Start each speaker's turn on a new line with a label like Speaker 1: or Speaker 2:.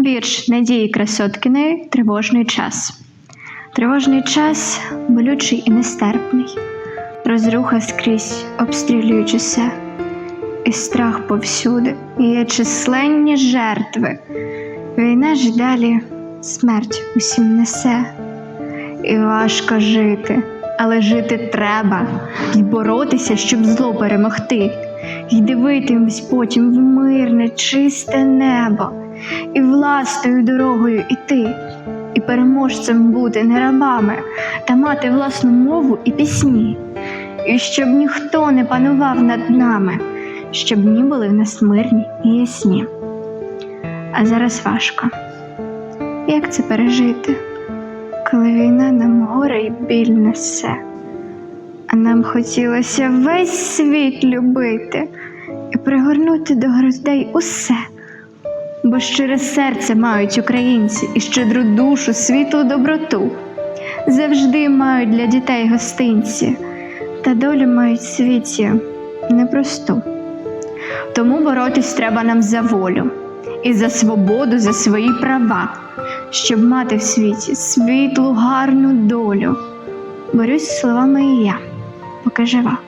Speaker 1: Вірш Надії Красоткіної Тривожний час. Тривожний час болючий і нестерпний, розруха скрізь обстрілюють усе, і страх повсюди, і є численні жертви. Війна ж далі смерть усім несе, і важко жити, але жити треба, і боротися, щоб зло перемогти, і дивитимось потім в мирне, чисте небо, і власною дорогою іти, і переможцем бути не рабами, та мати власну мову і пісні, і щоб ніхто не панував над нами, щоб дні були в нас мирні і ясні. А зараз важко. Як це пережити, коли війна нам горе й біль несе? А нам хотілося весь світ любити і пригорнути до грудей усе, бо щире серце мають українці і щедру душу, світлу доброту. Завжди мають для дітей гостинці, та долю мають світі непросту. Тому боротись треба нам за волю і за свободу, за свої права, щоб мати в світі світлу, гарну долю. Борюсь словами і я, поки жива.